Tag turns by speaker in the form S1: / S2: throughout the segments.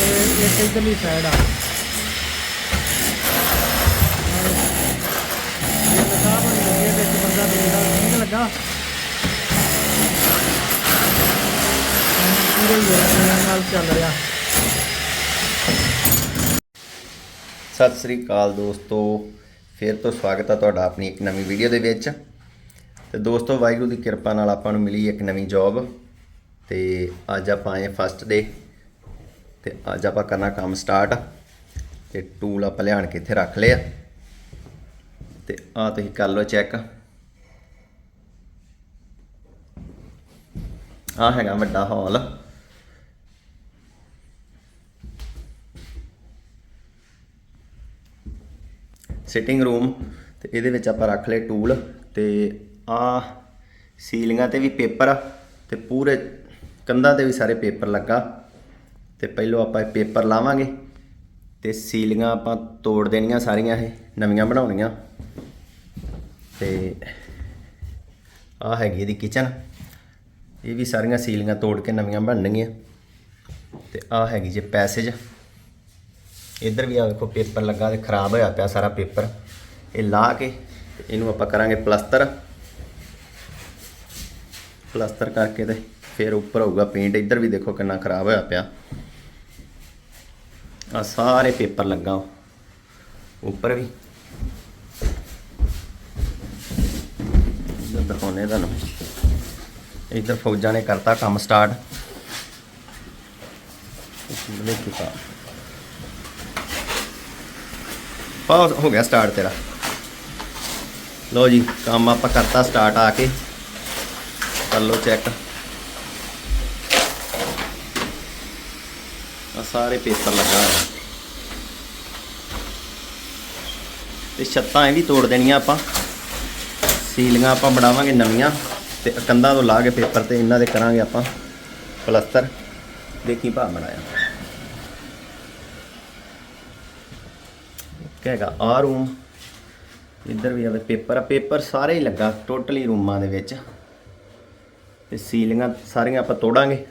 S1: ਤੇ ਇੱਕ ਇਧਰਲੀ ਸਾਈਡ ਆ ਇਹ ਲਗਾ ਬਣ ਵਿੱਚ ਬੰਦਾ ਦੇਖਦਾ ਨਹੀਂ ਲੱਗਾ ਪੂਰੇ ਯੋਜਨਾ ਨਾਲ ਚੱਲ ਰਿਹਾ
S2: ਸਤਿ ਸ੍ਰੀ ਅਕਾਲ ਦੋਸਤੋ, ਫਿਰ ਤੋਂ ਸਵਾਗਤ ਹੈ ਤੁਹਾਡਾ ਆਪਣੀ ਇੱਕ ਨਵੀਂ ਵੀਡੀਓ ਦੇ ਵਿੱਚ। ਤੇ ਦੋਸਤੋ, ਵਾਹਿਗੁਰੂ ਦੀ ਕਿਰਪਾ ਨਾਲ ਆਪਾਂ ਨੂੰ ਮਿਲੀ ਇੱਕ ਨਵੀਂ ਜੌਬ ਤੇ ਅੱਜ ਆਪਾਂ ਆਏ ਫਸਟ ਡੇ ਤੇ ਅੱਜ ਆਪਾਂ ਕਰਨਾ ਕੰਮ ਸਟਾਰਟ ਤੇ ਟੂਲ ਆਪਾਂ ਲਿਆਣ ਕੇ ਇੱਥੇ ਰੱਖ ਲਿਆ ਤੇ ਆ ਤੁਸੀਂ ਕਰ ਲਓ ਚੈੱਕ ਆ ਹੈਗਾ ਵੱਡਾ ਹਾਲ। ਸਿਟਿੰਗ ਰੂਮ ਤੇ ਇਹਦੇ ਵਿੱਚ ਆਪਾਂ ਰੱਖ ਲਏ ਟੂਲ ਤੇ ਆ ਸੀਲਿੰਗਾਂ ਤੇ ਵੀ ਪੇਪਰ ਆ ਤੇ ਪੂਰੇ ਕੰਧਾਂ ਤੇ ਵੀ ਸਾਰੇ ਪੇਪਰ ਲੱਗਾ। ਤੇ ਪਹਿਲੋਂ ਆਪਾਂ ਇਹ ਪੇਪਰ ਲਾਵਾਂਗੇ ਤੇ ਸੀਲਿੰਗਾਂ ਆਪਾਂ ਤੋੜ ਦੇਣੀਆਂ ਸਾਰੀਆਂ ਇਹ, ਨਵੀਆਂ ਬਣਾਉਣੀਆਂ। ਤੇ ਆ ਹੈਗੀ ਇਹਦੀ ਕਿਚਨ ਇਹ ਵੀ ਸਾਰੀਆਂ ਸੀਲਿੰਗਾਂ ਤੋੜ ਕੇ ਨਵੀਆਂ ਬਣਨਗੀਆਂ। ਤੇ ਆ ਹੈਗੀ ਜੇ ਪੈਸੇਜ। ਇੱਧਰ ਵੀ ਆ ਵੇਖੋ ਪੇਪਰ ਲੱਗਾ ਤੇ ਖਰਾਬ ਹੋਇਆ ਪਿਆ ਸਾਰਾ ਪੇਪਰ। ਇਹ ਲਾ ਕੇ ਇਹਨੂੰ ਆਪਾਂ ਕਰਾਂਗੇ ਪਲਸਤਰ। ਪਲਸਤਰ ਕਰਕੇ ਤੇ ਫਿਰ ਉੱਪਰ ਹੋਊਗਾ ਪੇਂਟ ਇੱਧਰ ਵੀ ਦੇਖੋ ਕਿੰਨਾ ਖਰਾਬ ਹੋਇਆ ਪਿਆ। ਆ ਸਾਰੇ ਪੇਪਰ ਲੱਗਾ ਉੱਪਰ ਵੀ। ਇੱਧਰ ਦਿਖਾਉਣੇ ਤੁਹਾਨੂੰ। ਇੱਧਰ ਫੌਜਾਂ ਨੇ ਕਰਤਾ ਕੰਮ ਸਟਾਰਟ ਲੈ ਚੁੱਕਾ ਪਾਸ ਹੋ ਗਿਆ ਸਟਾਰਟ ਤੇਰਾ। ਲਓ ਜੀ, ਕੰਮ ਆਪਾਂ ਕਰਤਾ ਸਟਾਰਟ ਆ ਕੇ। ਕਰ ਲਓ ਚੈੱਕ ਆ ਸਾਰੇ ਪੇਪਰ ਲੱਗਾ ਹੋਇਆ। ਤੇ ਛੱਤਾਂ ਇਹ ਵੀ ਤੋੜ ਦੇਣੀਆਂ ਆਪਾਂ। ਸੀਲਿੰਗਾਂ ਆਪਾਂ ਬਣਾਵਾਂਗੇ ਨਵੀਆਂ ਤੇ ਕੰਧਾਂ ਤੋਂ ਲਾ ਕੇ ਪੇਪਰ ਤੇ ਇਹਨਾਂ ਦੇ ਕਰਾਂਗੇ ਆਪਾਂ ਪਲਸਤਰ। ਦੇਖੀ ਭਾ ਬਣਾਇਆ। ਕਹੇਗਾ ਆ ਰੂਮ ਇੱਧਰ ਵੀ ਆਵੇ ਪੇਪਰ। ਆ ਪੇਪਰ ਸਾਰੇ ਹੀ ਲੱਗਾ, ਟੋਟਲੀ ਰੂਮਾਂ ਦੇ ਵਿੱਚ। ਤੇ ਸੀਲਿੰਗਾਂ ਸਾਰੀਆਂ ਆਪਾਂ ਤੋੜਾਂਗੇ।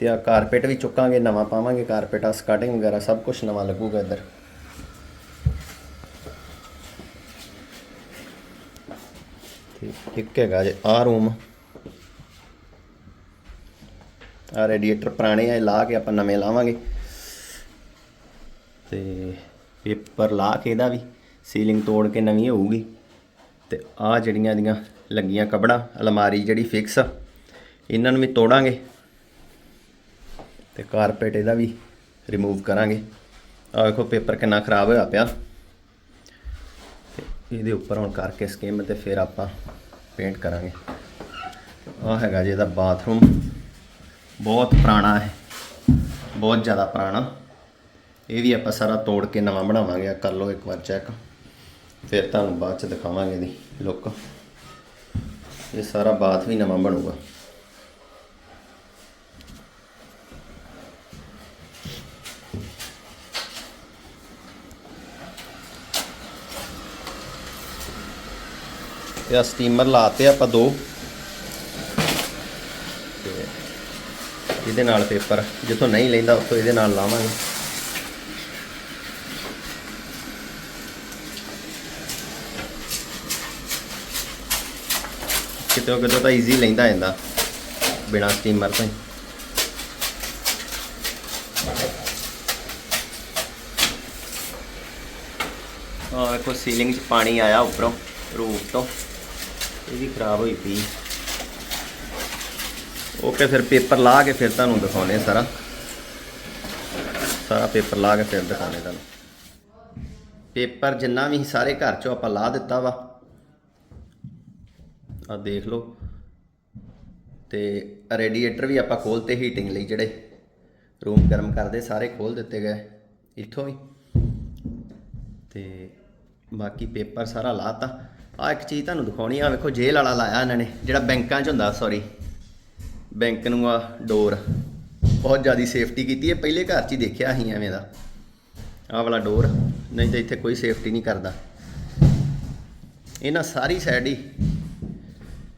S2: ਤੇ ਆ ਕਾਰਪੇਟ ਵੀ ਚੁੱਕਾਂਗੇ, ਨਵਾਂ ਪਾਵਾਂਗੇ ਕਾਰਪੇਟ ਆ ਸਕਟਿੰਗ ਵਗੈਰਾ, ਸਭ ਕੁਝ ਨਵਾਂ ਲੱਗੂਗਾ ਇੱਧਰ। ਤੇ ਇੱਕ ਹੈਗਾ ਜੇ ਆ ਰੂਮ ਆ ਰੇਡੀਏਟਰ ਪੁਰਾਣੇ ਆ, ਇਹ ਲਾ ਕੇ ਆਪਾਂ ਨਵੇਂ ਲਾਵਾਂਗੇ। ਤੇ ਪੇਪਰ ਲਾ ਕੇ ਇਹਦਾ ਵੀ ਸੀਲਿੰਗ ਤੋੜ ਕੇ ਨਵੀਂ ਹੋਊਗੀ। ਤੇ ਆ ਜਿਹੜੀਆਂ ਦੀਆਂ ਲੱਗੀਆਂ ਕਬੜਾ ਅਲਮਾਰੀ ਜਿਹੜੀ ਫਿਕਸ ਇਹਨਾਂ ਨੂੰ ਵੀ ਤੋੜਾਂਗੇ। ਤੇ ਕਾਰਪੇਟ ਇਹਦਾ ਵੀ ਰਿਮੂਵ ਕਰਾਂਗੇ। ਆ ਵੇਖੋ ਪੇਪਰ ਕਿੰਨਾ ਖਰਾਬ ਹੋਇਆ ਪਿਆ। ਤੇ ਇਹਦੇ ਉੱਪਰ ਹੁਣ ਕਰਕੇ ਸਕੀਮ ਤੇ ਫਿਰ ਆਪਾਂ ਪੇਂਟ ਕਰਾਂਗੇ। ਆ ਹੈਗਾ ਜੀ ਇਹਦਾ ਬਾਥਰੂਮ ਬਹੁਤ ਪੁਰਾਣਾ ਹੈ। ਬਹੁਤ ਜ਼ਿਆਦਾ ਪੁਰਾਣਾ। ਇਹ ਵੀ ਆਪਾਂ ਸਾਰਾ ਤੋੜ ਕੇ ਨਵਾਂ ਬਣਾਵਾਂਗੇ। ਆ ਕਰ ਲਓ ਇੱਕ ਵਾਰ ਚੈੱਕ ਫਿਰ ਤੁਹਾਨੂੰ ਬਾਅਦ ਚ ਦਿਖਾਵਾਂਗੇ ਇਹਦੀ ਲੁੱਕ ਇਹ ਸਾਰਾ ਬਾਥ ਵੀ ਨਵਾਂ ਬਣੂਗਾ। ਇਹਦਾ ਸਟੀਮਰ ਲਾਤੇ ਆਪਾਂ ਦੋ। ਤੇ ਇਹਦੇ ਨਾਲ ਪੇਪਰ ਜਿੱਥੋਂ ਨਹੀਂ ਲੈਂਦਾ ਉੱਥੋਂ ਇਹਦੇ ਨਾਲ ਲਾਵਾਂਗੇ। ਕਿਤੇ ਕਿਤੇ ਤਾਂ ਈਜ਼ੀ ਲੈਂਦਾ ਜਾਂਦਾ ਬਿਨਾ ਸਟੀਮਰ ਤੋਂ ਆ ਵੇਖੋ ਸੀਲਿੰਗ 'ਚ ਪਾਣੀ ਆਇਆ ਉੱਪਰੋਂ ਰੂਪ ਤੋਂ। ਇਹ ਵੀ ਖਰਾਬ ਹੋਈ ਪਈ। ਓਕੇ ਫਿਰ ਪੇਪਰ ਲਾ ਕੇ ਫਿਰ ਤੁਹਾਨੂੰ ਦਿਖਾਉਣੇ ਸਾਰਾ। ਸਾਰਾ ਪੇਪਰ ਲਾ ਕੇ ਫਿਰ ਦਿਖਾਉਣੇ ਤੁਹਾਨੂੰ। ਪੇਪਰ ਜਿੰਨਾ ਵੀ ਸਾਰੇ ਘਰ 'ਚੋਂ ਆਪਾਂ ਲਾ ਦਿੱਤਾ ਵਾ। ਆ ਦੇਖ ਲਓ। ਤੇ ਰੇਡੀਏਟਰ ਵੀ ਆਪਾਂ ਖੋਲਤੇ ਹੀਟਿੰਗ ਲਈ ਜਿਹੜੇ ਰੂਮ ਗਰਮ ਕਰਦੇ, ਸਾਰੇ ਖੋਲ ਦਿੱਤੇ ਗਏ ਇੱਥੋਂ ਹੀ ਤੇ ਬਾਕੀ ਪੇਪਰ ਸਾਰਾ ਲਾਤਾ ਆ ਇੱਕ ਚੀਜ਼ ਤੁਹਾਨੂੰ ਦਿਖਾਉਣੀ ਆ, ਵੇਖੋ, ਜੇਲ੍ਹ ਵਾਲਾ ਲਾਇਆ ਇਹਨਾਂ ਨੇ, ਜਿਹੜਾ ਬੈਂਕਾਂ 'ਚ ਹੁੰਦਾ ਸੌਰੀ ਬੈਂਕ ਨੂੰ ਆ ਡੋਰ ਬਹੁਤ ਜ਼ਿਆਦਾ ਸੇਫਟੀ ਕੀਤੀ ਹੈ, ਪਹਿਲੇ ਘਰ 'ਚ ਹੀ ਦੇਖਿਆ ਸੀ ਐਵੇਂ ਦਾ। ਆਹ ਵਾਲਾ ਡੋਰ ਨਹੀਂ ਤਾਂ ਇੱਥੇ ਕੋਈ ਸੇਫਟੀ ਨਹੀਂ ਕਰਦਾ। ਇਹਨਾਂ ਸਾਰੀ ਸਾਈਡ ਹੀ,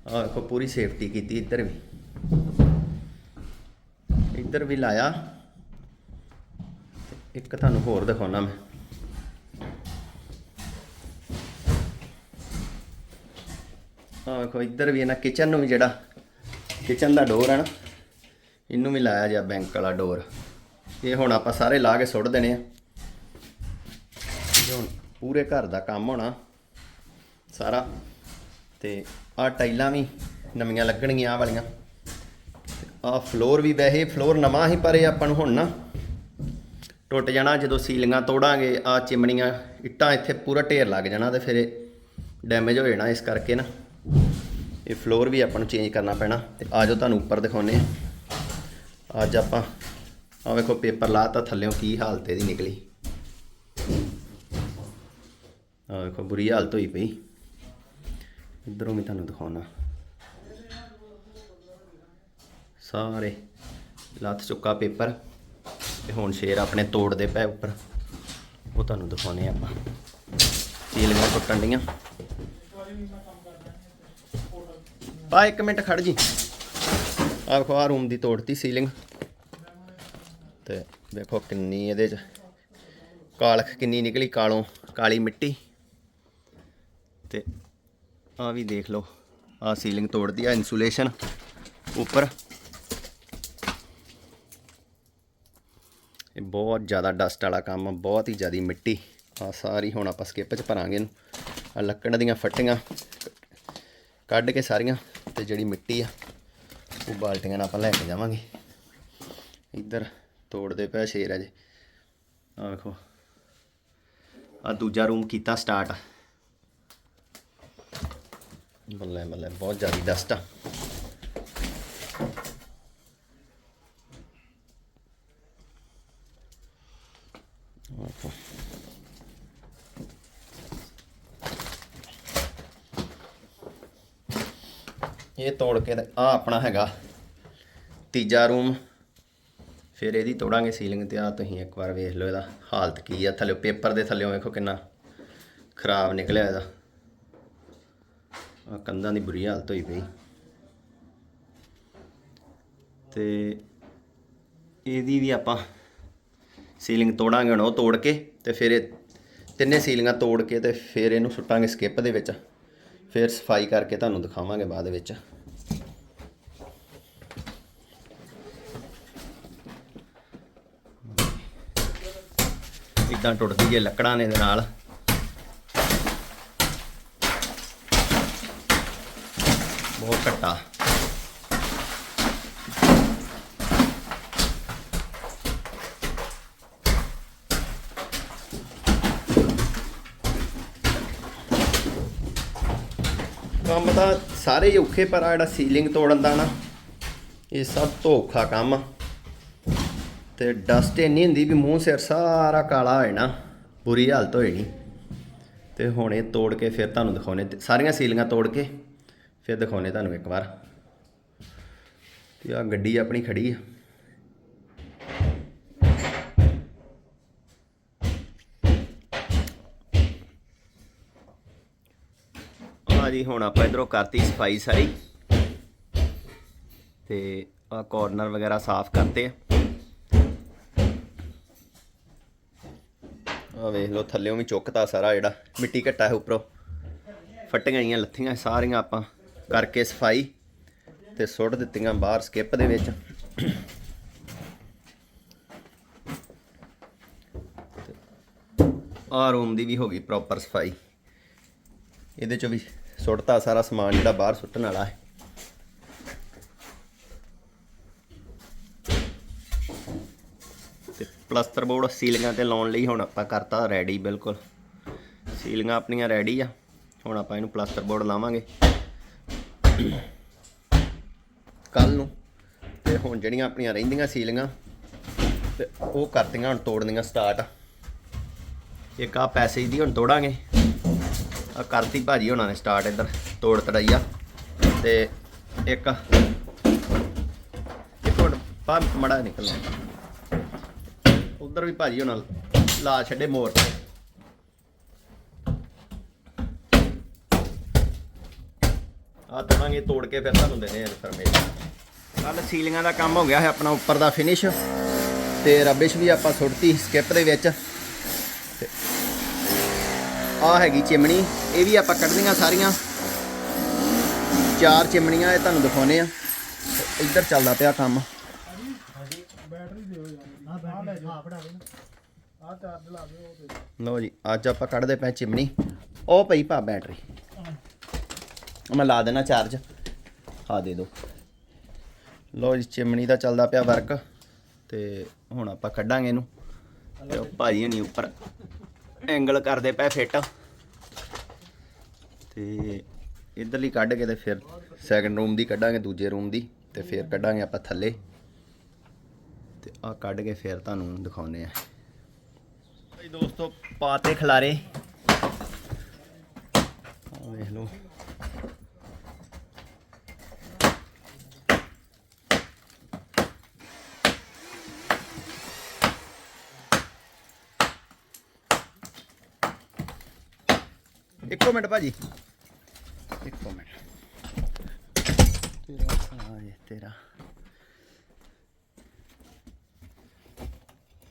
S2: ਆਹ ਵੇਖੋ, ਪੂਰੀ ਸੇਫਟੀ ਕੀਤੀ ਇੱਧਰ ਵੀ। ਇੱਧਰ ਵੀ ਲਾਇਆ। ਇੱਕ ਤੁਹਾਨੂੰ ਹੋਰ ਦਿਖਾਉਣਾ ਮੈਂ। ਆਹ ਵੇਖੋ ਇੱਧਰ ਵੀ ਇਹਨਾਂ ਕਿਚਨ ਨੂੰ ਵੀ ਜਿਹੜਾ ਕਿਚਨ ਦਾ ਡੋਰ ਹੈ ਨਾ, ਇਹਨੂੰ ਵੀ ਲਾਇਆ ਜਾ ਬੈਂਕ ਵਾਲਾ ਡੋਰ ਇਹ ਹੁਣ ਆਪਾਂ ਸਾਰੇ ਲਾ ਕੇ ਸੁੱਟ ਦੇਣੇ ਆ। ਹੁਣ ਪੂਰੇ ਘਰ ਦਾ ਕੰਮ ਹੋਣਾ ਸਾਰਾ। ਤੇ ਆਹ ਟਾਈਲਾਂ ਵੀ ਨਵੀਆਂ ਲੱਗਣਗੀਆਂ, ਆਹ ਵਾਲੀਆਂ। ਆਹ ਫਲੋਰ ਵੀ ਵੈਸੇ ਫਲੋਰ ਨਵਾਂ ਹੀ ਪਰ ਇਹ ਆਪਾਂ ਨੂੰ ਹੁਣ ਨਾ। ਟੁੱਟ ਜਾਣਾ, ਜਦੋਂ ਸੀਲਿੰਗਾਂ ਤੋੜਾਂਗੇ ਆ ਚਿਮਣੀਆਂ ਇੱਟਾਂ ਇੱਥੇ ਪੂਰਾ ਢੇਰ ਲੱਗ ਜਾਣਾ ਤੇ ਫਿਰ ਇਹ ਡੈਮੇਜ ਹੋ ਜਾਣਾ ਇਸ ਕਰਕੇ ਨਾ। ਇਹ ਫਲੋਰ ਵੀ ਆਪਾਂ ਨੂੰ ਚੇਂਜ ਕਰਨਾ ਪੈਣਾ ਤੇ ਆਜੋ ਤੁਹਾਨੂੰ ਉੱਪਰ ਦਿਖਾਉਨੇ ਆ ਅੱਜ ਆਪਾਂ ਆ ਵੇਖੋ ਪੇਪਰ ਲਾਤਾ ਥੱਲਿਓਂ ਕੀ ਹਾਲਤ ਇਹਦੀ ਨਿਕਲੀ। ਆ ਵੇਖੋ ਬੁਰੀ ਹਾਲਤ ਹੋਈ ਪਈ। ਇਧਰੋਂ ਵੀ ਤੁਹਾਨੂੰ ਦਿਖਾਉਣਾ। ਸਾਰੇ ਲੱਥ ਚੁੱਕਾ ਪੇਪਰ ਤੇ ਹੁਣ ਸ਼ੇਰ ਆਪਣੇ ਤੋੜਦੇ ਪਏ ਉੱਪਰ। ਉਹ ਤੁਹਾਨੂੰ ਦਿਖਾਉਣੇ ਆਪਾਂ। ਸੀਲੀਆਂ ਟੁੱਟਣ ਡੀਆਂ। ਪਾ ਇੱਕ ਮਿੰਟ ਖੜ ਜੀ। ਆਹ ਵੇਖੋ ਆ ਰੂਮ ਦੀ ਤੋੜਤੀ ਸੀਲਿੰਗ ਤੇ ਵੇਖੋ ਕਿੰਨੀ ਇਹਦੇ ਚ ਕਾਲਖ ਕਿੰਨੀ ਨਿਕਲੀ, ਕਾਲੋਂ ਕਾਲੀ ਮਿੱਟੀ। ਤੇ ਆ ਵੀ ਦੇਖ ਲਓ ਆ ਸੀਲਿੰਗ ਤੋੜਦੀ ਆ ਇਨਸੂਲੇਸ਼ਨ ਉੱਪਰ। ਇਹ ਬਹੁਤ ਜ਼ਿਆਦਾ ਡਸਟ ਵਾਲਾ ਕੰਮ ਆ, ਬਹੁਤ ਹੀ ਜ਼ਿਆਦੀ ਮਿੱਟੀ। ਆ ਸਾਰੀ ਹੁਣ ਆਪਾਂ ਸਕਿੱਪ ਚ ਭਰਾਂਗੇ ਇਹਨੂੰ। ਆ ਲੱਕੜ ਦੀਆਂ ਫੱਟੀਆਂ ਕੱਢ ਕੇ ਸਾਰੀਆਂ। ਤੇ ਜਿਹੜੀ ਮਿੱਟੀ ਆ, ਉਹ ਬਾਲਟੀਆਂ ਨਾਲ ਆਪਾਂ ਲੈ ਕੇ ਜਾਵਾਂਗੇ। ਇੱਧਰ ਤੋੜਦੇ ਪਿਆ ਸ਼ੇਰ ਅਜੇ ਆ ਵੇਖੋ। ਆ ਦੂਜਾ ਰੂਮ ਕੀਤਾ ਸਟਾਰਟ ਬੱਲੇ ਬੱਲੇ, ਬਹੁਤ ਜ਼ਿਆਦਾ ਡਸਟ ਆ। ਇਹ ਤੋੜ ਕੇ ਆ ਆਪਣਾ ਹੈਗਾ ਤੀਜਾ ਰੂਮ ਫਿਰ ਇਹਦੀ ਤੋੜਾਂਗੇ ਸੀਲਿੰਗ ਤੇ। ਆ ਤੁਸੀਂ ਇੱਕ ਵਾਰ ਵੇਖ ਲਓ ਇਹਦਾ ਹਾਲਤ ਕੀ ਆ। ਥੱਲੇ ਪੇਪਰ ਦੇ ਥੱਲੇ ਵੇਖੋ ਕਿੰਨਾ ਖਰਾਬ ਨਿਕਲਿਆ ਇਹਦਾ। ਆ ਕੰਧਾਂ ਦੀ ਬੁਰੀ ਹਾਲਤ ਹੋਈ ਪਈ। ਤੇ ਇਹਦੀ ਵੀ ਆਪਾਂ ਸੀਲਿੰਗ ਤੋੜਾਂਗੇ ਹੁਣ, ਉਹ ਤੋੜ ਕੇ ਤੇ ਫਿਰ ਇਹ ਤਿੰਨੇ ਸੀਲਿੰਗਾਂ ਤੋੜ ਕੇ ਤੇ ਫਿਰ ਇਹਨੂੰ ਸੁੱਟਾਂਗੇ ਸਕਿੱਪ ਦੇ ਵਿੱਚ। ਫਿਰ ਸਫ਼ਾਈ ਕਰਕੇ ਤੁਹਾਨੂੰ ਦਿਖਾਵਾਂਗੇ ਬਾਅਦ ਵਿੱਚ। ਇਦਾਂ ਟੁੱਟਦੀ ਹੈ ਲੱਕੜਾਂ ਨੇ ਦੇ ਨਾਲ। ਬਹੁਤ ਘੱਟਾ ਕੰਮ ਤਾਂ ਸਾਰੇ ਹੀ ਔਖੇ, ਪਰ ਆ ਜਿਹੜਾ ਸੀਲਿੰਗ ਤੋੜਨ ਦਾ ਨਾ, ਇਹ ਸਭ ਤੋਂ ਔਖਾ ਕੰਮ ਆ। ਤੇ ਡਸਟ ਇੰਨੀ ਹੁੰਦੀ ਵੀ ਮੂੰਹ, ਸਿਰ ਸਾਰਾ ਕਾਲਾ ਹੋ ਜਾਣਾ, ਬੁਰੀ ਹਾਲਤ ਹੋ ਜਾਣੀ। ਤੇ ਹੁਣ ਇਹ ਤੋੜ ਕੇ ਫਿਰ ਤੁਹਾਨੂੰ ਦਿਖਾਉਣੇ ਸਾਰੀਆਂ ਸੀਲਿੰਗਾਂ ਤੋੜ ਕੇ ਫਿਰ ਦਿਖਾਉਣੇ ਤੁਹਾਨੂੰ ਇੱਕ ਵਾਰ। ਤੇ ਆ ਗੱਡੀ ਆਪਣੀ ਖੜੀ ਆ। ਆ ਜੀ, ਹੁਣ ਆਪਾਂ ਇਧਰੋਂ ਕਰਤੀ ਸਫ਼ਾਈ ਸਾਰੀ। ਤੇ ਆ ਕਾਰਨਰ ਵਗੈਰਾ ਸਾਫ਼ ਕਰਤੇ ਆ। ਵੇਖ ਲਓ, ਥੱਲੇੋਂ ਵੀ ਚੁੱਕਤਾ ਸਾਰਾ ਜਿਹੜਾ, ਮਿੱਟੀ ਘੱਟਾ ਹੈ ਉੱਪਰੋਂ। ਫਟੀਆਂ ਆਈਆਂ ਲੱਥੀਆਂ ਸਾਰੀਆਂ ਆਪਾਂ ਕਰਕੇ ਸਫ਼ਾਈ ਤੇ ਸੁੱਟ ਦਿੱਤੀਆਂ ਬਾਹਰ ਸਕਿੱਪ ਦੇ ਵਿੱਚ। ਆ ਰੂਮ ਦੀ ਵੀ ਹੋ ਗਈ ਪ੍ਰੋਪਰ ਸਫ਼ਾਈ। ਇਹਦੇ ਚੋਂ ਵੀ ਸੁੱਟਤਾ ਸਾਰਾ ਸਮਾਨ ਜਿਹੜਾ ਬਾਹਰ ਸੁੱਟਣ ਵਾਲਾ ਹੈ। ਤੇ ਪਲਸਤਰ ਬੋਰਡ ਸੀਲਿੰਗਾਂ ਤੇ ਲਾਉਣ ਲਈ ਹੁਣ ਆਪਾਂ ਕਰਤਾ ਰੈਡੀ ਬਿਲਕੁਲ। ਸੀਲਿੰਗਾਂ ਆਪਣੀਆਂ ਰੈਡੀ ਆ। ਹੁਣ ਆਪਾਂ ਇਹਨੂੰ ਪਲਸਤਰ ਬੋਰਡ ਲਾਵਾਂਗੇ। ਕੱਲ ਨੂੰ ਤੇ ਹੁਣ ਜਿਹੜੀਆਂ ਆਪਣੀਆਂ ਰਹਿੰਦੀਆਂ ਸੀਲਿੰਗਾਂ ਤੇ ਉਹ ਕਰਤੀਆਂ, ਹੁਣ ਤੋੜਨੀਆਂ ਸਟਾਰਟ ਇੱਕ ਆ ਪੈਸੇ ਦੀ ਹੁਣ ਤੋੜਾਂਗੇ। ਕਰਤੀ ਭਾਜੀ ਹੋਣਾ ਨੇ ਸਟਾਰਟ ਇੱਧਰ, ਤੋੜ ਤੜਾਈਆ। ਤੇ ਇੱਕ ਇੱਕ ਮਿੰਟ ਪਾ ਮੜਾ ਨਿਕਲਣਾ ਉਧਰ ਵੀ ਭਾਜੀ ਹੋਣਾ ਲਾ ਛੱਡੇ ਮੋਰ। ਆ ਤੋੜਾਂਗੇ ਤੋੜ ਕੇ ਫਿਰ ਤੁਹਾਨੂੰ ਦੇਣੇ ਆ ਇਨਫੋਰਮੇਸ਼ਨ ਕੱਲ ਸੀਲਿੰਗਾਂ ਦਾ ਕੰਮ ਹੋ ਗਿਆ ਹੈ ਆਪਣਾ ਉੱਪਰ ਦਾ ਫਿਨਿਸ਼ ਤੇ ਰਬਿਸ਼ ਵੀ ਆਪਾਂ ਸੁੱਟਤੀ ਸਕਿਪ ਦੇ ਵਿੱਚ। ਆ ਹੈਗੀ ਚਿਮਣੀ, ਇਹ ਵੀ ਆਪਾਂ ਕੱਢਣੀਆਂ ਸਾਰੀਆਂ। ਚਾਰ ਚਿਮਣੀਆਂ ਇਹ ਤੁਹਾਨੂੰ ਦਿਖਾਉਨੇ ਆ। ਇੱਧਰ ਚੱਲਦਾ ਪਿਆ ਕੰਮ। ਲਓ ਜੀ, ਅੱਜ ਆਪਾਂ ਕੱਢਦੇ ਪਏ ਚਿਮਣੀ। ਉਹ ਪਈ ਭਾ ਬੈਟਰੀ। ਮੈਂ ਲਾ ਦੇਣਾ ਚਾਰਜ। ਆ ਦੇ ਦੋ ਲਓ ਜੀ, ਚਿਮਣੀ ਦਾ ਚੱਲਦਾ ਪਿਆ ਵਰਕ। ਤੇ ਹੁਣ ਆਪਾਂ ਕੱਢਾਂਗੇ ਇਹਨੂੰ। ਤੇ ਉਹ ਭਾਈ ਉੱਪਰ। ਐਂਗਲ ਕਰਦੇ ਪਏ ਫਿੱਟ। ਤੇ ਇਧਰਲੀ ਕੱਢ ਕੇ ਤੇ ਫਿਰ ਸੈਕੰਡ ਰੂਮ ਦੀ ਕੱਢਾਂਗੇ ਦੂਜੇ ਰੂਮ ਦੀ ਤੇ ਫਿਰ ਕੱਢਾਂਗੇ ਆਪਾਂ ਥੱਲੇ। ਤੇ ਆ ਕੱਢ ਕੇ ਫਿਰ ਤੁਹਾਨੂੰ ਦਿਖਾਉਨੇ ਆ। ਭਾਈ ਦੋਸਤੋ ਪਾਤੇ ਖਲਾਰੇ। ਆ ਵੇਖ ਲਓ। ਇੱਕੋ ਮਿੰਟ ਭਾਜੀ। ਇੱਕੋ ਮਿੰਟ। ਤੇਰਾ ਆ ਜੇ ਤੇਰਾ।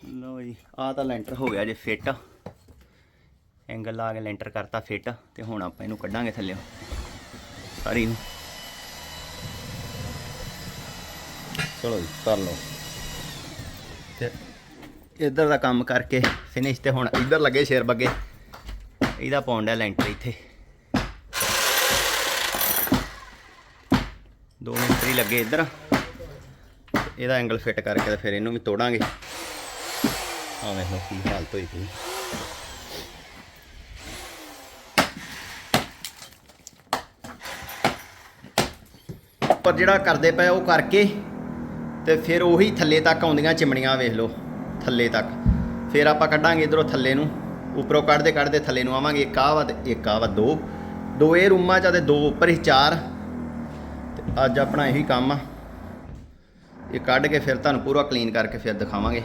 S2: ਲੋ ਜੀ ਆ ਤਾਂ ਲੈਂਟਰ ਹੋ ਗਿਆ ਜੇ ਫਿੱਟ। ਐਂਗਲ ਲਾ ਕੇ ਲੈਂਟਰ ਕਰਤਾ ਫਿੱਟ ਤੇ ਹੁਣ ਆਪਾਂ ਇਹਨੂੰ ਕੱਢਾਂਗੇ ਥੱਲੇ। ਸਾਰੀ ਨੂੰ। ਚਲੋ ਜੀ, ਕਰ ਲਓ। ਤੇ ਇੱਧਰ ਦਾ ਕੰਮ ਕਰਕੇ ਫਿਨਿਸ਼ ਤੇ ਹੁਣ ਇੱਧਰ ਲੱਗੇ ਸ਼ੇਰ ਬੱਗੇ। ਇਹਦਾ ਪਾਉਂਦਾ ਲੈਂਟਰ ਇੱਥੇ। ਦੋ ਮਿੰਟਰੀ ਲੱਗੇ ਇੱਧਰ। ਇਹਦਾ ਐਂਗਲ ਫਿੱਟ ਕਰਕੇ ਤਾਂ ਫਿਰ ਇਹਨੂੰ ਵੀ ਤੋੜਾਂਗੇ। ਆ ਵੇਖ ਲਓ ਕੀ ਹਾਲਤ ਹੋਈ ਪਈ। ਪਰ ਜਿਹੜਾ ਕਰਦੇ ਪਏ ਉਹ ਕਰਕੇ ਤੇ ਫਿਰ ਉਹੀ ਥੱਲੇ ਤੱਕ ਆਉਂਦੀਆਂ ਚਿਮਣੀਆਂ ਵੇਖ ਲਓ, ਥੱਲੇ ਤੱਕ। ਫਿਰ ਆਪਾਂ ਕੱਢਾਂਗੇ ਇਧਰੋਂ ਥੱਲੇ ਨੂੰ। ਉੱਪਰੋਂ ਕੱਢਦੇ ਕੱਢਦੇ ਥੱਲੇ ਨੂੰ ਆਵਾਂਗੇ, ਇੱਕ ਆਹ ਵਾ ਤੇ ਇੱਕ ਆਹ ਵਾ, ਦੋ। ਦੋ ਇਹ ਰੂਮਾਂ ਚ ਤੇ ਦੋ, ਉੱਪਰ ਹੀ ਚਾਰ। ਤੇ ਅੱਜ ਆਪਣਾ ਇਹੀ ਕੰਮ ਆ। ਇਹ ਕੱਢ ਕੇ ਫਿਰ ਤੁਹਾਨੂੰ ਪੂਰਾ ਕਲੀਨ ਕਰਕੇ ਫਿਰ ਦਿਖਾਵਾਂਗੇ।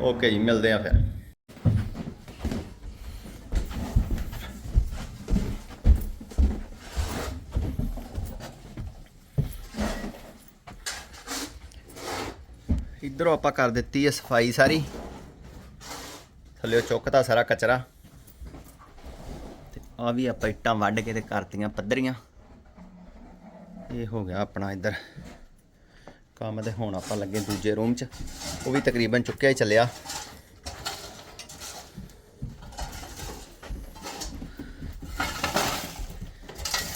S2: ਓਕੇ ਜੀ, ਮਿਲਦੇ ਆ ਫਿਰ। ਇਧਰੋਂ ਆਪਾਂ ਕਰ ਦਿੱਤੀ ਹੈ ਸਫ਼ਾਈ ਸਾਰੀ। ਥੱਲੇ ਚੁੱਕਤਾ ਸਾਰਾ ਕਚਰਾ। ਤੇ ਆ ਵੀ ਆਪਾਂ ਇੱਟਾਂ ਵੱਢ ਕੇ ਤੇ ਕਰਤੀਆਂ ਪੱਧਰੀਆਂ। ਇਹ ਹੋ ਗਿਆ ਆਪਣਾ ਇੱਧਰ। ਕੰਮ ਤੇ ਹੁਣ ਆਪਾਂ ਲੱਗੇ ਦੂਜੇ ਰੂਮ 'ਚ। ਉਹ ਵੀ ਤਕਰੀਬਨ ਚੁੱਕਿਆ ਹੀ ਚੱਲਿਆ।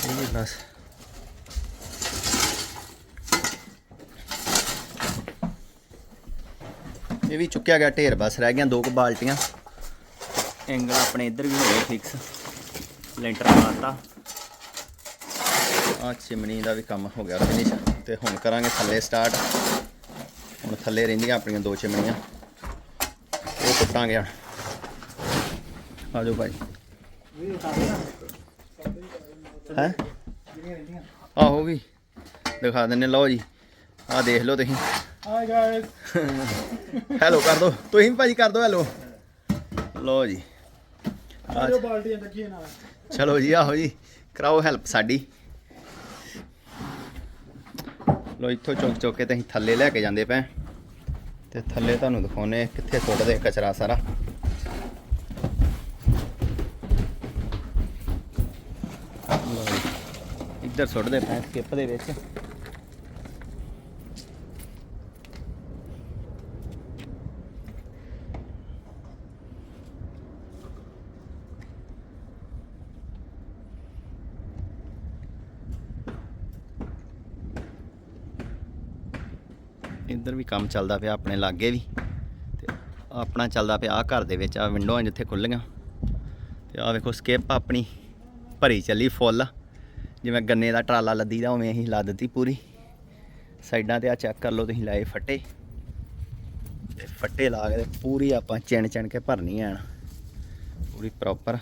S2: ਇਹ ਬਸ। ਇਹ ਵੀ ਚੁੱਕਿਆ ਗਿਆ ਢੇਰ ਬਸ। ਰਹਿ ਗਈਆਂ ਦੋ ਕੁ ਬਾਲਟੀਆਂ। ਐਂਗਲ ਆਪਣੇ ਇੱਧਰ ਵੀ ਹੋ ਗਏ ਫਿਕਸ ਲੈਂਟਰ ਮਾਰਤਾ ਆ ਚਿਮਨੀ ਦਾ ਵੀ ਕੰਮ ਹੋ ਗਿਆ ਫਿਨਿਸ਼ ਤੇ ਹੁਣ ਕਰਾਂਗੇ ਥੱਲੇ ਸਟਾਰਟ ਹੁਣ ਥੱਲੇ ਰਹਿੰਦੀਆਂ ਆਪਣੀਆਂ ਦੋ ਚਿਮਨੀਆਂ ਉਹ ਕੁੱਟਾਂਗੇ ਹੁਣ। ਆ ਜਾਓ ਭਾਈ।
S1: ਦੇ
S2: ਹੈ? ਆਹੋ ਵੀ ਦਿਖਾ ਦਿੰਨੇ ਲਓ ਜੀ। ਆ ਦੇਖ ਲਓ ਤੁਸੀਂ।
S1: ਹਾਈ ਗਾਇਸ
S2: ਹੈਲੋ ਕਰ ਦਿਓ ਤੁਸੀਂ ਵੀ ਭਾਜੀ ਕਰ ਦਿਓ ਹੈਲੋ ਲਓ ਜੀ। ਆ
S1: ਆਜੋ ਬਾਲਟੀਆਂ ਚੱਕੀਆਂ ਨਾਲ।
S2: ਚਲੋ ਜੀ, ਆਹੋ ਜੀ, ਕਰਾਓ ਹੈਲਪ ਸਾਡੀ। ਲੋ ਇੱਥੋਂ ਚੁੱਕ ਚੁੱਕ ਕੇ ਤੇ ਅਸੀਂ ਥੱਲੇ ਲੈ ਕੇ ਜਾਂਦੇ ਪਏ। ਤੇ ਥੱਲੇ ਤੁਹਾਨੂੰ ਦਿਖਾਉਨੇ ਕਿੱਥੇ ਸੁੱਟਦੇ ਕਚਰਾ ਸਾਰਾ। ਇੱਧਰ ਸੁੱਟਦੇ ਪਏ ਸਕਿੱਪ ਦੇ ਵਿੱਚ। ਕੰਮ ਚੱਲਦਾ ਪਿਆ ਆਪਣੇ ਲਾਗੇ ਵੀ। ਤੇ ਆਪਣਾ ਚੱਲਦਾ ਪਿਆ ਆ ਘਰ ਦੇ ਵਿੱਚ ਆ ਵਿੰਡੋਆਂ ਜਿੱਥੇ ਖੁੱਲੀਆਂ ਤੇ ਆ ਵੇਖੋ ਸਕਿਪ ਆਪਣੀ ਭਰੀ ਚੱਲੀ ਫੁੱਲ ਜਿਵੇਂ ਗੰਨੇ ਦਾ ਟਰਾਲਾ ਲੱਦੀ ਲੱਦੀਦਾ ਉਵੇਂ ਅਸੀਂ ਲਾ ਦਿੱਤੀ ਪੂਰੀ। ਸਾਈਡਾਂ ਤੇ ਆ ਚੈੱਕ ਕਰ ਲਓ ਤੁਸੀਂ, ਲਾਏ ਫੱਟੇ। ਤੇ ਫੱਟੇ ਲਾ ਕੇ ਪੂਰੀ ਆਪਾਂ ਚਿਣ ਚਿਣ ਕੇ ਭਰਨੀ ਐਨ ਪੂਰੀ ਪ੍ਰੋਪਰ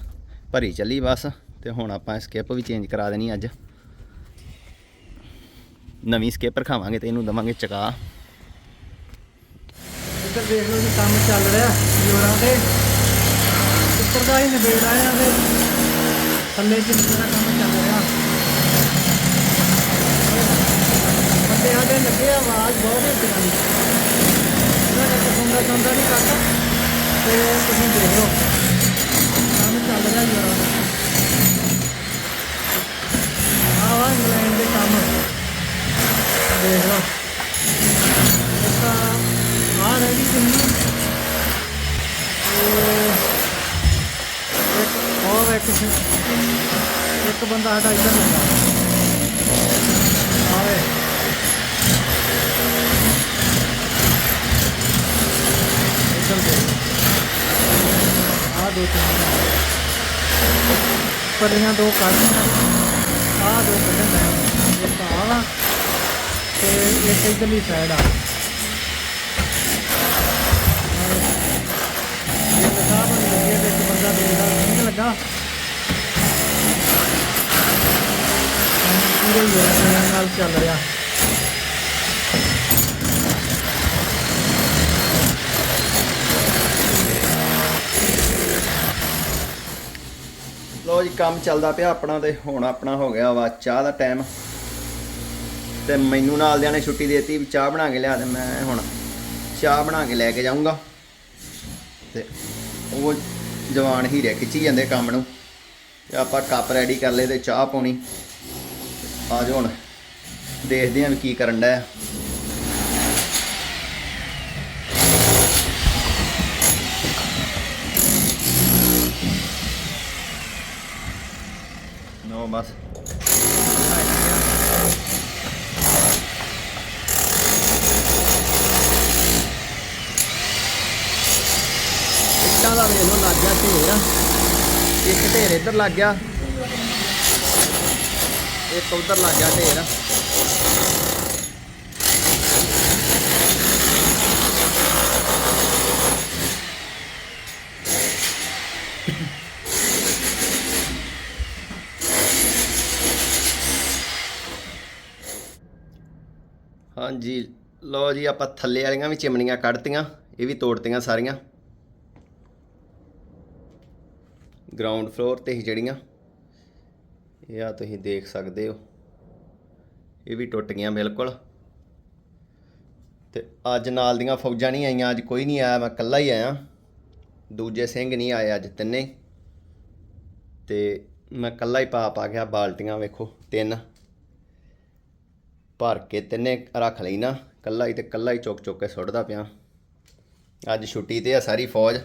S2: ਭਰੀ ਚੱਲੀ ਬਸ। ਤੇ ਹੁਣ ਆਪਾਂ ਸਕਿਪ ਵੀ ਚੇਂਜ ਕਰਾ ਦੇਣੀ ਅੱਜ। ਨਵੀਂ ਸਕਿਪ ਖਾਵਾਂਗੇ ਤੇ ਇਹਨੂੰ ਦਵਾਂਗੇ ਚਕਾ।
S1: ਇੱਧਰ ਦੇਖ ਲਓ ਜੀ, ਕੰਮ ਚੱਲ ਰਿਹਾ ਜੋਰਾਂ ਤੇ। ਉੱਪਰ ਦਾ ਹੀ ਨਿਬੇੜ ਆਇਆ ਤੇ ਥੱਲੇ ਜਿੰਨਾ ਦਾ ਕੰਮ ਚੱਲ ਰਿਹਾ। ਬੰਦੇ ਆਦੇ ਇਹ ਆਵਾਜ਼ ਬਹੁਤ ਹੀ ਚੰਗੀ ਇਹਨਾਂ ਦਾ ਸੁਣਦਾ ਸੁਣਦਾ ਨਹੀਂ ਕਰਦਾ। ਤੇ ਤੁਸੀਂ ਦੇਖ ਲਓ, ਕੰਮ ਚੱਲ ਰਿਹਾ ਜਰਾ ਆਵਾ ਇੰਗਲੈਂਡ ਦੇ ਕੰਮ। ਦੇਖ ਲਓ। ਤਾਂ ਆ ਰਹੀ ਕਿੰਨੀ ਤੇ ਇੱਕ ਹੋਰ ਇੱਕ ਸੀ- ਇੱਕ ਬੰਦਾ ਸਾਡਾ ਇੱਧਰ ਲੱਗਾ ਆਵੇ ਇੱਧਰ ਦੇ ਆ ਦੋ ਤਿੰਨ ਪਰੀਆਂ ਦੋ ਕੱਢੀਆਂ ਆ ਦੋ ਕੱਢਣ ਮੈਂ ਇੱਕ ਆ ਵਾ ਤੇ ਇੱਕ ਇੱਧਰਲੀ ਸਾਈਡ ਆ ਇਹ ਲਗਾ ਬਣ ਗਈ ਹੈ ਤੇ ਇੱਕ ਬੰਦਾ ਦੇਖਦਾ ਪੂਰੇ ਯੋਜਨਾ ਨਾਲ ਚੱਲ ਰਿਹਾ।
S2: ਲੋ ਜੀ, ਕੰਮ ਚੱਲਦਾ ਪਿਆ ਆਪਣਾ ਤੇ ਹੁਣ ਆਪਣਾ ਹੋ ਗਿਆ ਵਾ ਚਾਹ ਦਾ ਟਾਈਮ ਤੇ ਮੈਨੂੰ ਨਾਲ ਦਿਆਂ ਨੇ ਛੁੱਟੀ ਦੇਤੀ ਵੀ ਚਾਹ ਬਣਾ ਕੇ ਲਿਆ ਤੇ ਮੈਂ ਹੁਣ ਚਾਹ ਬਣਾ ਕੇ ਲੈ ਕੇ ਜਾਊਂਗਾ। ਤੇ ਉਹ ਜਵਾਨ ਹੀਰੇ ਖਿੱਚੀ ਜਾਂਦੇ ਕੰਮ ਨੂੰ। ਤੇ ਆਪਾਂ ਕੱਪ ਰੈਡੀ ਕਰ ਲਏ ਤੇ ਚਾਹ ਪਾਉਣੀ। ਆ ਜਾਓ ਹੁਣ, ਦੇਖਦੇ ਆਂ ਵੀ ਕੀ ਕਰਨ ਡਿਆ। ਨੋ, ਬਸ। ਇੱਟਾਂ ਦਾ ਵੇਖ ਲਓ ਲੱਗ ਗਿਆ ਢੇਰ ਇੱਕ ਢੇਰ ਇੱਧਰ ਲੱਗ ਗਿਆ। ਇੱਕ ਉਧਰ ਲੱਗ ਗਿਆ ਢੇਰ। ਹਾਂਜੀ, ਲਓ ਜੀ, ਆਪਾਂ ਥੱਲੇ ਵਾਲੀਆਂ ਵੀ ਚਿਮਨੀਆਂ ਕੱਢਤੀਆਂ, ਇਹ ਵੀ ਤੋੜਤੀਆਂ ਸਾਰੀਆਂ। ਗਰਾਊਂਡ ਫਲੋਰ ਤੇ ਹੀ ਜਿਹੜੀਆਂ, ਇਹ ਆ ਤੁਸੀਂ ਦੇਖ ਸਕਦੇ ਹੋ। ਇਹ ਵੀ ਟੁੱਟ ਗਈਆਂ ਬਿਲਕੁਲ। ਤੇ ਅੱਜ ਨਾਲ ਦੀਆਂ ਫੌਜਾਂ ਨਹੀਂ ਆਈਆਂ, ਅੱਜ ਕੋਈ ਨਹੀਂ ਆਇਆ, ਮੈਂ ਇਕੱਲਾ ਹੀ ਆਇਆ। ਦੂਜੇ ਸਿੰਘ ਨਹੀਂ ਆਏ ਅੱਜ ਤਿੰਨੇ। ਤੇ ਮੈਂ ਇਕੱਲਾ ਹੀ ਪਾ ਪਾ ਗਿਆ, ਬਾਲਟੀਆਂ ਵੇਖੋ, ਤਿੰਨ। ਭਰ ਕੇ ਤਿੰਨੇ ਰੱਖ ਲਈ ਨਾ ਇਕੱਲਾ ਹੀ ਤੇ ਇਕੱਲਾ ਹੀ ਚੁੱਕ ਚੁੱਕ ਕੇ ਸੁੱਟਦਾ ਪਿਆ। ਅੱਜ ਛੁੱਟੀ ਤੇ ਆ ਸਾਰੀ ਫੌਜ,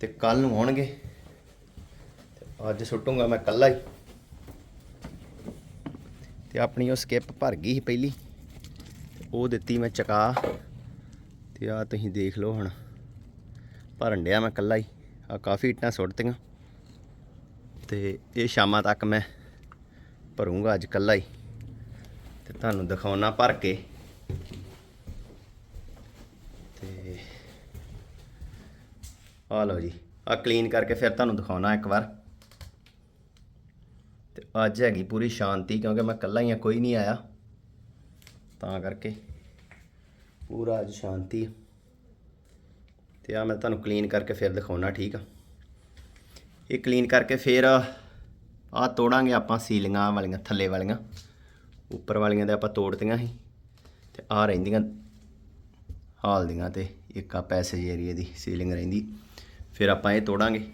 S2: ਤੇ ਕੱਲ ਨੂੰ ਆਉਣਗੇ। ਅੱਜ ਸੁੱਟੂਗਾ ਮੈਂ ਕੱਲਾ ਹੀ। ਤੇ ਆਪਣੀ ਉਹ ਸਕਿਪ ਭਰ ਗਈ ਸੀ ਪਹਿਲੀ। ਉਹ ਦਿੱਤੀ ਮੈਂ ਚਕਾ। ਤੇ ਆ ਤੁਸੀਂ ਦੇਖ ਲਓ ਹੁਣ। ਭਰਨ ਡਿਆ ਮੈਂ ਕੱਲਾ ਹੀ। ਆ ਕਾਫੀ ਇੱਟਾਂ ਸੁੱਟਤੀਆਂ। ਤੇ ਇਹ ਸ਼ਾਮਾਂ ਤੱਕ ਮੈਂ ਭਰੂੰਗਾ ਅੱਜ ਕੱਲਾ ਹੀ। ਤੇ ਤੁਹਾਨੂੰ ਦਿਖਾਉਣਾ ਭਰ ਕੇ। ਤੇ ਆ ਲਓ ਜੀ। ਆ ਕਲੀਨ ਕਰਕੇ ਫਿਰ ਤੁਹਾਨੂੰ ਦਿਖਾਉਣਾ ਇੱਕ ਵਾਰ। ਤੇ ਅੱਜ ਹੈਗੀ ਪੂਰੀ ਸ਼ਾਂਤੀ ਕਿਉਂਕਿ ਮੈਂ ਇਕੱਲਾ ਹੀ ਆ ਕੋਈ ਨਹੀਂ ਆਇਆ। ਤਾਂ ਕਰਕੇ ਪੂਰਾ ਅੱਜ ਸ਼ਾਂਤੀ ਤੇ ਆ ਮੈਂ ਤੁਹਾਨੂੰ ਕਲੀਨ ਕਰਕੇ ਫਿਰ ਦਿਖਾਉਣਾ, ਠੀਕ ਆ? ਇਹ ਕਲੀਨ ਕਰਕੇ ਫਿਰ ਆ ਤੋੜਾਂਗੇ ਆਪਾਂ ਸੀਲਿੰਗਾਂ ਵਾਲੀਆਂ, ਥੱਲੇ ਵਾਲੀਆਂ। ਉੱਪਰ ਵਾਲੀਆਂ ਤੇ ਆਪਾਂ ਤੋੜਤੀਆਂ ਸੀ। ਤੇ ਆ ਰਹਿੰਦੀਆਂ ਹਾਲ ਦੀਆਂ ਤੇ ਇੱਕ ਆ ਪੈਸੇਜ ਏਰੀਆ ਦੀ ਸੀਲਿੰਗ ਰਹਿੰਦੀ। ਫਿਰ ਆਪਾਂ ਇਹ ਤੋੜਾਂਗੇ।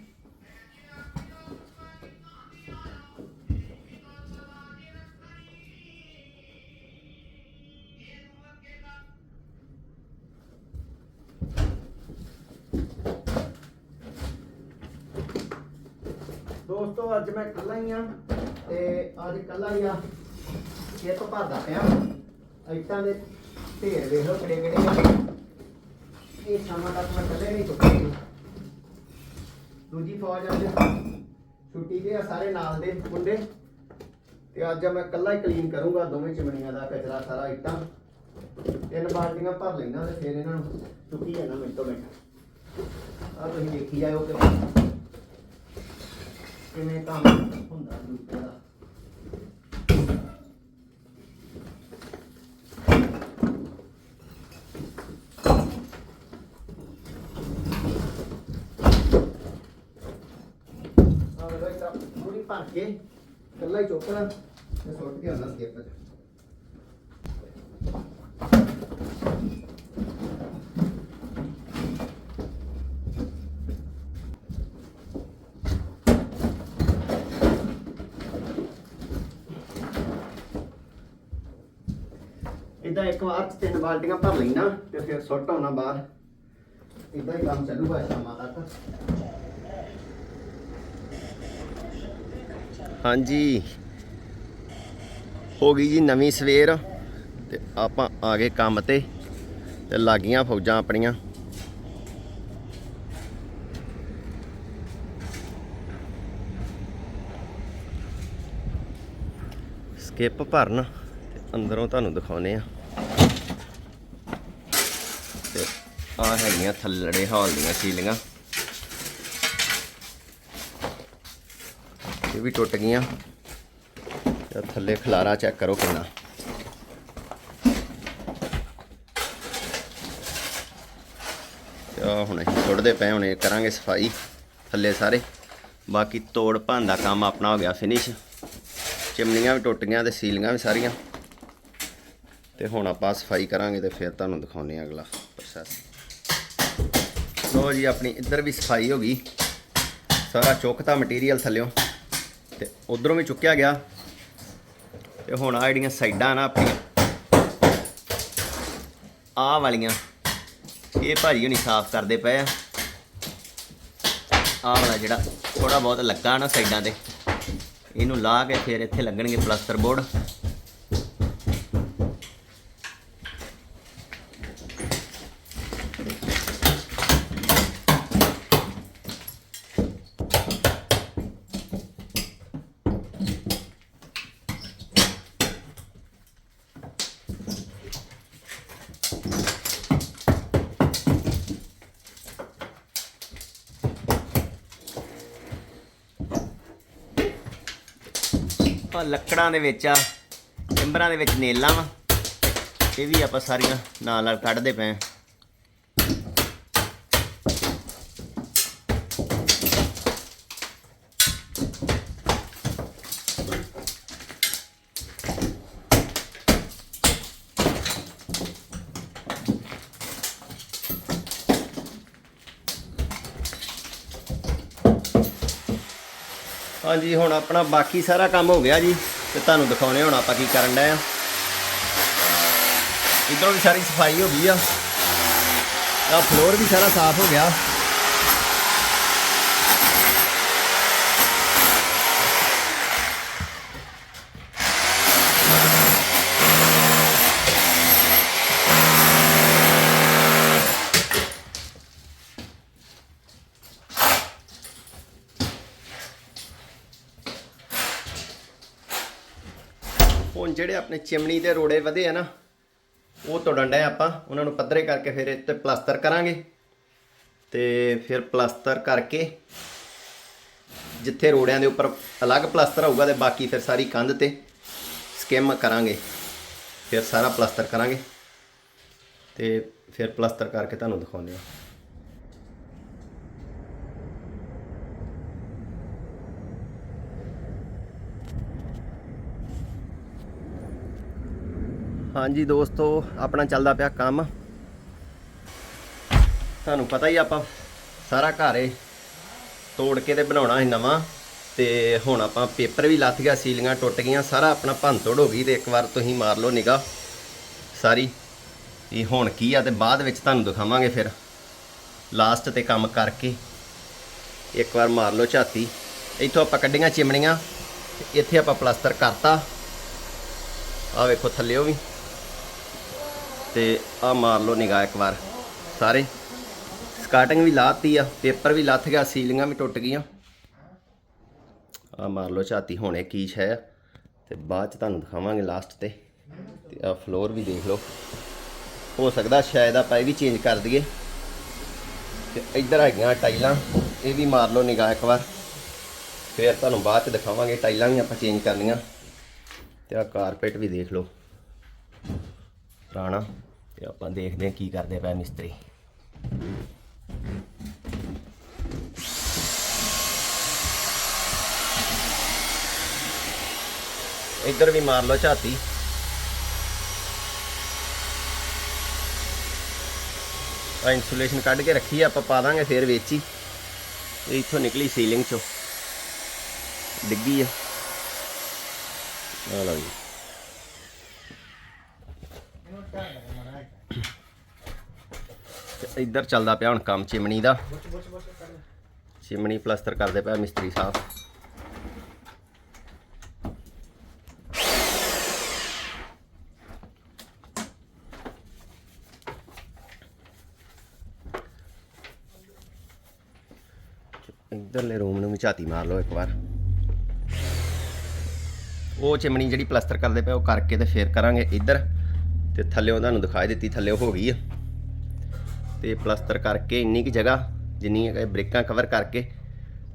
S2: ਹੀ ਆ ਤੇ ਅੱਜ ਇਕੱਲਾ ਹੀ ਆ ਇਹ ਭਰਦਾ ਪਿਆ। ਇੱਟਾਂ ਦੇ ਢੇਰ ਵੇਖ ਲਓ ਕਿਹੜੇ ਕਿਹੜੇ ਆ। ਇਹ ਸ਼ਾਮਾਂ ਤੱਕ ਮੈਂ ਇਕੱਲੇ ਨਹੀਂ ਚੁੱਕੀ ਦੂਜੀ ਫੌਜ ਅੱਜ ਛੁੱਟੀ ਤੇ ਆ ਸਾਰੇ ਨਾਲ ਦੇ ਮੁੰਡੇ। ਤੇ ਅੱਜ ਮੈਂ ਇਕੱਲਾ ਹੀ ਕਲੀਨ ਕਰੂੰਗਾ, ਦੋਵੇਂ ਚਿਮਨੀਆਂ ਦਾ ਕਚਰਾ, ਸਾਰਾ ਇੱਟਾਂ। ਤਿੰਨ ਬਾਲਟੀਆਂ ਭਰ ਲੈਣਾ ਤੇ ਫਿਰ ਇਹਨਾਂ ਨੂੰ ਚੁੱਕੀ ਜਾਣਾ ਮਿੰਟੋ ਮਿੰਟ। ਆ ਤੁਸੀਂ ਦੇਖੀ ਜਾਓ ਕਿ ਕਿਵੇਂ ਕੰਮ ਹੁੰਦਾ ਦੂਜੇ? ਦਾ ਆ ਵੇਖੋ ਤਾਂ ਪੂਰੀ ਭਰ ਕੇ, ਇਕੱਲਾ ਹੀ ਚੁੱਕਣਾ ਤੇ ਸੁੱਟ ਕੇ ਆਉਣਾ ਸਕਿੱਪ 'ਚ ਇਦਾਂ ਚ ਤਿੰਨ ਬਾਲਟੀਆਂ ਭਰ ਲੈਣਾ ਤੇ ਫਿਰ ਸੁੱਟ ਆਉਣਾ ਬਾਹਰ। ਇਦਾਂ ਹੀ ਕੰਮ ਚੱਲੂਗਾ ਸ਼ਾਮਾਂ ਤੱਕ ਹਾਂਜੀ। ਹੋ ਗਈ ਜੀ ਨਵੀਂ ਸਵੇਰ ਤੇ ਆਪਾਂ ਆ ਗਏ ਕੰਮ ਤੇ ਤੇ ਲੱਗੀਆਂ ਫੌਜਾਂ ਆਪਣੀਆਂ। ਸਕਿਪ ਭਰਨ ਤੇ ਅੰਦਰੋਂ ਤੁਹਾਨੂੰ ਦਿਖਾਉਨੇ ਆ ਤੇ ਆ ਹੈਗੀਆਂ ਥੱਲੜੇ ਹਾਲ ਦੀਆਂ ਸੀਲਿੰਗਾਂ ਇਹ ਵੀ ਟੁੱਟ ਗਈਆਂ। ਤੇ ਥੱਲੇ ਖਲਾਰਾ ਚੈੱਕ ਕਰੋ ਕਿੰਨਾ। ਤੇ ਹੁਣ ਅਸੀਂ ਸੁੱਟਦੇ ਪਏ, ਹੁਣੇ ਕਰਾਂਗੇ ਸਫ਼ਾਈ ਥੱਲੇ ਸਾਰੇ। ਬਾਕੀ ਤੋੜ ਭੰਨ ਦਾ ਕੰਮ ਆਪਣਾ ਹੋ ਗਿਆ ਫਿਨਿਸ਼ ਚਿਮਨੀਆਂ ਵੀ ਟੁੱਟ ਗਈਆਂ ਤੇ ਸੀਲਿੰਗਾਂ ਵੀ ਸਾਰੀਆਂ। ਤੇ ਹੁਣ ਆਪਾਂ ਸਫ਼ਾਈ ਕਰਾਂਗੇ ਤੇ ਫਿਰ ਤੁਹਾਨੂੰ ਦਿਖਾਉਨੇ ਆ ਅਗਲਾ ਪ੍ਰੋਸੈਸ ਲੋ ਜੀ, ਆਪਣੀ ਇੱਧਰ ਵੀ ਸਫ਼ਾਈ ਹੋ ਗਈ। ਸਾਰਾ ਚੁੱਕਤਾ ਮਟੀਰੀਅਲ ਥੱਲਿਓਂ ਤੇ ਉਧਰੋਂ ਵੀ ਚੁੱਕਿਆ ਗਿਆ। ਤੇ ਹੁਣ ਆ ਜਿਹੜੀਆਂ ਸਾਈਡਾਂ ਨਾ ਆਪਣੀਆਂ ਆ ਵਾਲੀਆਂ, ਇਹ ਭਾਜੀ ਹੁਣੀ ਸਾਫ਼ ਕਰਦੇ ਪਏ ਆ। ਆਹ ਵਾਲਾ ਜਿਹੜਾ ਥੋੜਾ ਬਹੁਤ ਲੱਗਾ ਨਾ ਸਾਈਡਾਂ ਤੇ, ਇਹਨੂੰ ਲਾ ਕੇ ਫਿਰ ਇੱਥੇ ਲੱਗਣਗੇ ਪਲਾਸਟਰ ਬੋਰਡ। ਆ ਲੱਕੜਾਂ ਦੇ ਵਿੱਚ ਆ ਟਿੰਬਰਾਂ ਦੇ ਵਿੱਚ ਨੇਲਾਂ ਵਾ। ਇਹ ਵੀ ਆਪਾਂ ਸਾਰੀਆਂ ਨਾਲ ਨਾਲ ਕੱਢਦੇ ਪਏ ਆ। ਹਾਂਜੀ, ਹੁਣ ਆਪਣਾ ਬਾਕੀ ਸਾਰਾ ਕੰਮ ਹੋ ਗਿਆ ਜੀ, ਤੇ ਤੁਹਾਨੂੰ ਦਿਖਾਉਣੇ ਹੁਣ ਆਪਾਂ ਕੀ ਕਰਨ ਡਏ ਆ। ਇਧਰੋਂ ਵੀ ਸਾਰੀ ਸਫ਼ਾਈ ਹੋ ਗਈ ਆ। ਆ ਫਲੋਰ ਵੀ ਸਾਰਾ ਸਾਫ਼ ਹੋ ਗਿਆ। ਹੁਣ ਜਿਹੜੇ ਆਪਣੇ ਚਿਮਣੀ ਦੇ ਰੋੜੇ ਵਧੇ ਆ ਨਾ, ਉਹ ਤੋੜਨ ਡਏ ਆਪਾਂ। ਉਹਨਾਂ ਨੂੰ ਪੱਧਰੇ ਕਰਕੇ ਫਿਰ ਇੱਥੇ ਪਲਾਸਟਰ ਕਰਾਂਗੇ। ਤੇ ਫਿਰ ਪਲਾਸਟਰ ਕਰਕੇ ਜਿੱਥੇ ਰੋੜਿਆਂ ਦੇ ਉੱਪਰ ਅਲੱਗ ਪਲਾਸਟਰ ਹੋਊਗਾ ਤੇ ਬਾਕੀ ਫਿਰ ਸਾਰੀ ਕੰਧ ਤੇ ਸਕਿਮ ਕਰਾਂਗੇ। ਫਿਰ ਸਾਰਾ ਪਲਾਸਟਰ ਕਰਾਂਗੇ। ਤੇ ਫਿਰ ਪਲਾਸਟਰ ਕਰਕੇ ਤੁਹਾਨੂੰ ਦਿਖਾਉਂਦੇ ਹਾਂ। ਹਾਂਜੀ ਦੋਸਤੋ, ਆਪਣਾ ਚੱਲਦਾ ਪਿਆ ਕੰਮ। ਤੁਹਾਨੂੰ ਪਤਾ ਹੀ ਆਪਾਂ ਸਾਰਾ ਘਰ ਏ ਤੋੜ ਕੇ ਤੇ ਬਣਾਉਣਾ ਸੀ ਨਵਾਂ ਤੇ ਹੁਣ ਆਪਾਂ ਪੇਪਰ ਵੀ ਲੱਥ ਗਿਆ, ਸੀਲੀਆਂ ਟੁੱਟ ਗਈਆਂ, ਸਾਰਾ ਆਪਣਾ ਭੰਨ ਤੋੜ ਹੋ ਗਈ ਤੇ ਇੱਕ ਵਾਰ ਤੁਸੀਂ ਮਾਰ ਲਓ ਨਿਗਾ ਸਾਰੀ। ਇਹ ਹੁਣ ਕੀ ਆ ਤੇ ਬਾਅਦ ਵਿੱਚ ਤੁਹਾਨੂੰ ਦਿਖਾਵਾਂਗੇ ਫਿਰ। ਲਾਸਟ ਤੇ ਕੰਮ ਕਰਕੇ ਇੱਕ ਵਾਰ ਮਾਰ ਲਓ ਝਾਤੀ। ਇੱਥੋਂ ਆਪਾਂ ਕੱਢੀਆਂ ਚਿਮਣੀਆਂ, ਇੱਥੇ ਆਪਾਂ ਪਲਾਸਟਰ ਕਰਤਾ। ਆ ਵੇਖੋ ਥੱਲਿਓ ਵੀ। ਤੇ ਆ ਮਾਰ ਲਓ ਨਿਗਾਹ ਇੱਕ ਵਾਰ। ਸਾਰੇ। ਸਕਾਟਿੰਗ ਵੀ ਲਾਤੀ ਆ ਪੇਪਰ ਵੀ ਲੱਥ ਗਿਆ ਸੀਲਿੰਗਾਂ ਵੀ ਟੁੱਟ ਗਈਆਂ। ਆ ਮਾਰ ਲਓ ਝਾਤੀ, ਹੁਣੇ ਕੀ ਹੈ ਤੇ ਬਾਅਦ ਚ ਤੁਹਾਨੂੰ ਦਿਖਾਵਾਂਗੇ ਲਾਸਟ ਤੇ। ਤੇ ਆ ਫਲੋਰ ਵੀ ਦੇਖ ਲਓ। ਹੋ ਸਕਦਾ ਸ਼ਾਇਦ ਆਪਾਂ ਇਹ ਵੀ ਚੇਂਜ ਕਰ ਦਈਏ। ਤੇ ਇੱਧਰ ਹੈਗੀਆਂ ਟਾਈਲਾਂ, ਇਹ ਵੀ ਮਾਰ ਲਓ ਨਿਗਾਹ ਇੱਕ ਵਾਰ। ਫਿਰ ਤੁਹਾਨੂੰ ਬਾਅਦ ਚ ਦਿਖਾਵਾਂਗੇ ਟਾਈਲਾਂ ਵੀ ਆਪਾਂ ਚੇਂਜ ਕਰਨੀਆਂ। ਤੇ ਆ ਕਾਰਪੇਟ ਵੀ ਦੇਖ ਲਓ। ਪੁਰਾਣਾ ਤੇ ਆਪਾਂ ਦੇਖਦੇ ਹਾਂ ਕੀ ਕਰਦੇ ਪਏ ਮਿਸਤਰੀ। ਇੱਧਰ ਵੀ ਮਾਰ ਲਓ ਝਾਤੀ। ਆ ਇਨਸੂਲੇਸ਼ਨ ਕੱਢ ਕੇ ਰੱਖੀ ਆ, ਆਪਾਂ ਪਾ ਦਾਂਗੇ ਫੇਰ ਵੇਚੀ। ਇਹ ਇੱਥੋਂ ਨਿਕਲੀ ਸੀਲਿੰਗ ਚੋਂ। ਡਿੱਗੀ ਆ। ਆ ਲਓ ਜੀ ਤੇ ਇੱਧਰ ਚੱਲਦਾ ਪਿਆ ਹੁਣ ਕੰਮ ਚਿਮਣੀ ਦਾ। ਚਿਮਣੀ ਪਲਸਤਰ ਕਰਦੇ ਪਿਆ ਮਿਸਤਰੀ ਸਾਹਿਬ। ਇੱਧਰਲੇ ਰੂਮ ਨੂੰ ਵੀ ਝਾਤੀ ਮਾਰ ਲਓ ਇੱਕ ਵਾਰ। ਉਹ ਚਿਮਣੀ ਜਿਹੜੀ ਪਲਸਤਰ ਕਰਦੇ ਪਏ ਉਹ ਕਰਕੇ ਤੇ ਫੇਰ ਕਰਾਂਗੇ ਇੱਧਰ। ਤੇ ਥੱਲੇੋਂ ਤੁਹਾਨੂੰ ਦਿਖਾਈ ਦਿੱਤੀ, ਥੱਲੇ ਹੋ ਗਈ ਆ। ਤੇ ਪਲਸਤਰ ਕਰਕੇ ਇੰਨੀ ਕੀ ਜਗ੍ਹਾ, ਜਿੰਨੀ ਹੈ ਬ੍ਰਿਕਾਂ ਕਵਰ ਕਰਕੇ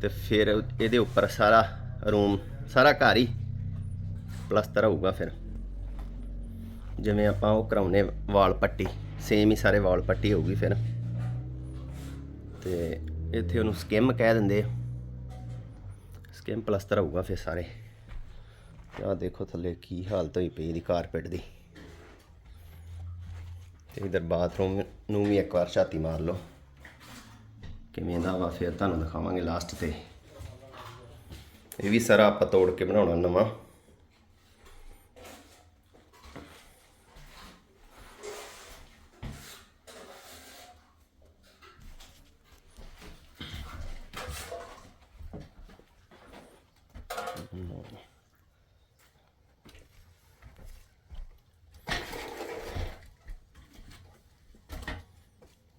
S2: ਤੇ ਫਿਰ ਇਹਦੇ ਉੱਪਰ ਸਾਰਾ ਰੂਮ ਸਾਰਾ ਘਰ ਹੀ ਪਲਸਤਰ ਹੋਊਗਾ ਫਿਰ। ਜਿਵੇਂ ਆਪਾਂ ਉਹ ਕਰਾਉਨੇ ਵਾਲ ਪੱਟੀ ਸੇਮ ਹੀ ਸਾਰੇ ਵਾਲ ਪੱਟੀ ਹੋਊਗੀ ਫਿਰ। ਤੇ ਇੱਥੇ ਉਹਨੂੰ ਸਕਿਮ ਕਹਿ ਦਿੰਦੇ ਆ। ਸਕਿਮ ਪਲਸਤਰ ਹੋਊਗਾ ਫਿਰ ਸਾਰੇ। ਆਹ ਦੇਖੋ ਥੱਲੇ ਕੀ ਹਾਲਤ ਹੋਈ ਪਈ ਇਹਦੀ ਕਾਰਪੈਟ ਦੀ। ਤੇ ਇਧਰ ਬਾਥਰੂਮ ਨੂੰ ਵੀ ਇੱਕ ਵਾਰ ਛਾਤੀ ਮਾਰ ਲਓ। ਕਿਵੇਂ ਦਾ ਵਾ, ਫਿਰ ਤੁਹਾਨੂੰ ਦਿਖਾਵਾਂਗੇ ਲਾਸਟ ਤੇ। ਇਹ ਵੀ ਸਾਰਾ ਆਪਾਂ ਤੋੜ ਕੇ ਬਣਾਉਣਾ ਨਵਾਂ।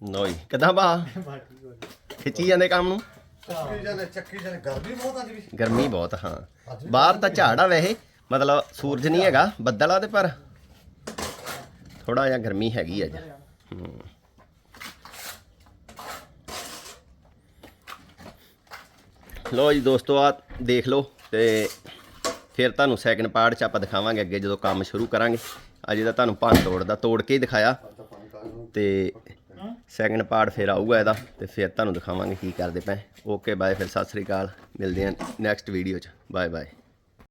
S2: ਨੋਈ। ਕਿਦਾਂ ਬਾ ਖਿੱਚੀ ਜਾਂਦੇ ਕੰਮ ਨੂੰ?
S3: ਚੱਕੀ ਜਾਨੇ ਚੱਕੀ ਜਾਨੇ ਗਰਮੀ ਬਹੁਤ ਅੱਜ ਵੀ।
S2: ਗਰਮੀ ਬਹੁਤ ਹਾਂ। ਬਾਹਰ ਤਾਂ ਝਾੜ ਆ ਵੈਸੇ ਮਤਲਬ ਸੂਰਜ ਨਹੀਂ ਹੈਗਾ ਬੱਦਲ ਆ ਤੇ ਪਰ। ਥੋੜਾ ਜਿਹਾ ਗਰਮੀ ਹੈਗੀ ਅੱਜ। ਹੂੰ। ਲੋ ਜੀ ਦੋਸਤੋ ਆ ਦੇਖ ਲਓ ਤੇ ਫਿਰ ਤੁਹਾਨੂੰ ਸੈਕਿੰਡ ਪਾਰਟ ਚ ਆਪਾਂ ਦਿਖਾਵਾਂਗੇ ਅੱਗੇ ਜਦੋਂ ਕੰਮ ਸ਼ੁਰੂ ਕਰਾਂਗੇ। ਅਜੇ ਤਾਂ ਤੁਹਾਨੂੰ ਭੰਨ ਤੋੜ ਦਾ ਤੋੜ ਕੇ ਹੀ ਦਿਖਾਇਆ। ਤੇ ਸੈਕਿੰਡ ਪਾਰਟ ਫਿਰ ਆਊਗਾ ਇਹਦਾ ਤੇ ਫਿਰ ਤੁਹਾਨੂੰ ਦਿਖਾਵਾਂਗੇ ਕੀ ਕਰਦੇ ਪਏ। ਓਕੇ ਬਾਏ ਫਿਰ, ਸਤਿ ਸ੍ਰੀ ਅਕਾਲ। ਮਿਲਦੇ ਹਾਂ ਨੈਕਸਟ ਵੀਡੀਓ 'ਚ। Bye bye